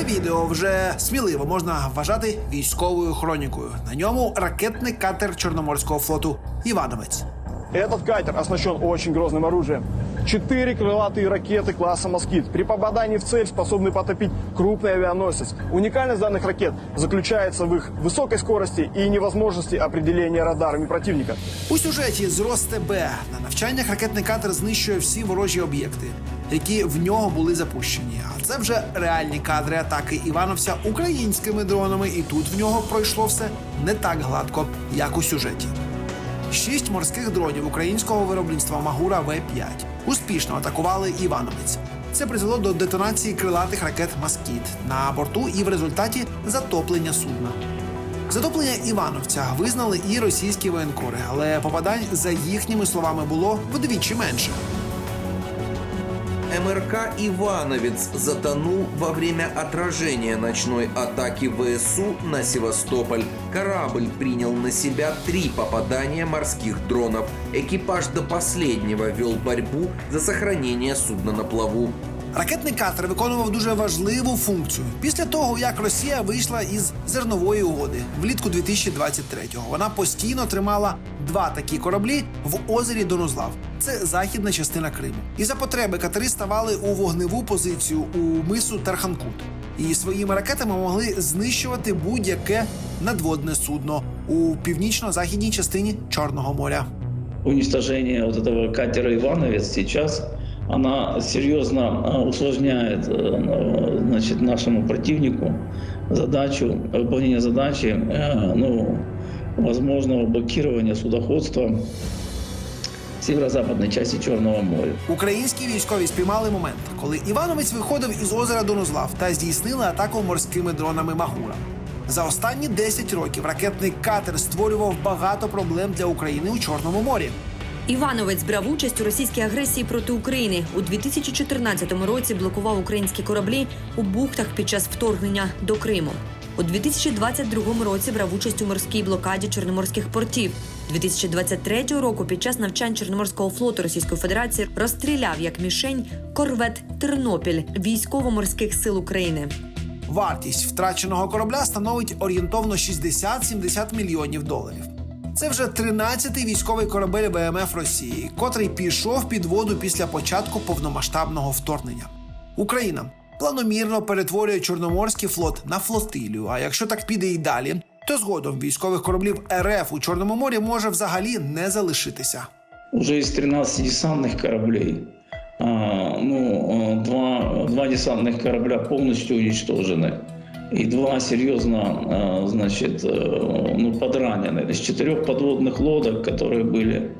Це відео вже сміливо можна вважати військовою хронікою. На ньому ракетний катер Чорноморського флоту Івановець. Этот катер оснащен очень грозным оружием. Четыре крылатые ракеты класса «Москит». При попадании в цель способны потопить крупный авианосец. Уникальность данных ракет заключается в их высокой скорости и невозможности определения радарами противника. У сюжеті з РосТБ на навчаннях ракетний катер знищує всі ворожі об'єкти, які в нього були запущені. А це вже реальні кадри атаки Івановця українськими дронами, і тут в нього пройшло все не так гладко, як у сюжеті. Шість морських дронів українського виробництва Магура В-5 успішно атакували Івановець. Це призвело до детонації крилатих ракет Маскіт на борту і в результаті затоплення судна. Затоплення Івановця визнали і російські воєнкори, але попадань за їхніми словами було вдвічі менше. МРК «Ивановец» затонул во время отражения ночной атаки ВСУ на Севастополь. Корабль принял на себя три попадания морских дронов. Экипаж до последнего вел борьбу за сохранение судна на плаву. Ракетний катер виконував дуже важливу функцію після того, як Росія вийшла із зернової угоди влітку 2023-го. Вона постійно тримала два такі кораблі в озері Донузлав. Це західна частина Криму. І за потреби катери ставали у вогневу позицію у мису Тарханкут. І своїми ракетами могли знищувати будь-яке надводне судно у північно-західній частині Чорного моря. уничтожение вот этого катера «Ивановец» сейчас, она серьезно э, усложняет э, значит, нашему противнику задачу, выполнение задачи э, ну, возможного блокирования судоходства в северо-западной части Черного моря. Українські військові спіймали момент, коли Івановець виходив із озера Донузлав та здійснили атаку морськими дронами Магура. За останні 10 років ракетний катер створював багато проблем для України у Чорному морі. Івановець брав участь у російській агресії проти України. У 2014 році блокував українські кораблі у бухтах під час вторгнення до Криму. У 2022 році брав участь у морській блокаді чорноморських портів. 2023 року під час навчань Чорноморського флоту Російської Федерації розстріляв як мішень корвет Тернопіль військово-морських сил України. Вартість втраченого корабля становить орієнтовно 60-70 мільйонів доларів. Це вже 13-й військовий корабель ВМФ Росії, котрий пішов під воду після початку повномасштабного вторгнення. Україна планомірно перетворює Чорноморський флот на флотилію. А якщо так піде і далі, то згодом військових кораблів РФ у Чорному морі може взагалі не залишитися. Уже из 13 десантных кораблей, а, ну, а, два, два десантных корабля полностью уничтожены. И два серьезно, а, значит, э, ну, подранены. Из четырех подводных лодок, которые были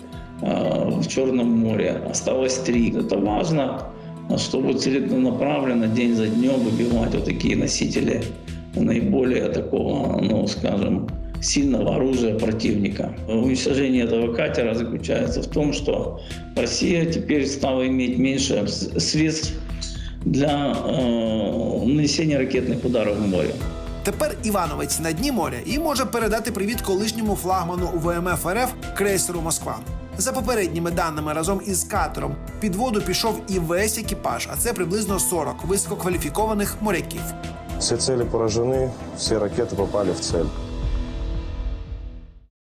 а, в Черном море, осталось три. Это важно, чтобы целенаправленно день за днем выбивать вот такие носители наиболее такого, ну, скажем, сильного оружия противника. Уничтожение этого катера заключается в том, что Россия теперь стала иметь меньше средств для э, нанесения ракетных ударов в море. Тепер Івановець на дні моря і може передати привіт колишньому флагману ВМФ РФ крейсеру Москва. За попередніми даними разом із катером під воду пішов і весь екіпаж, а це приблизно 40 висококваліфікованих моряків. Все цели поражены, все ракеты попали в цель.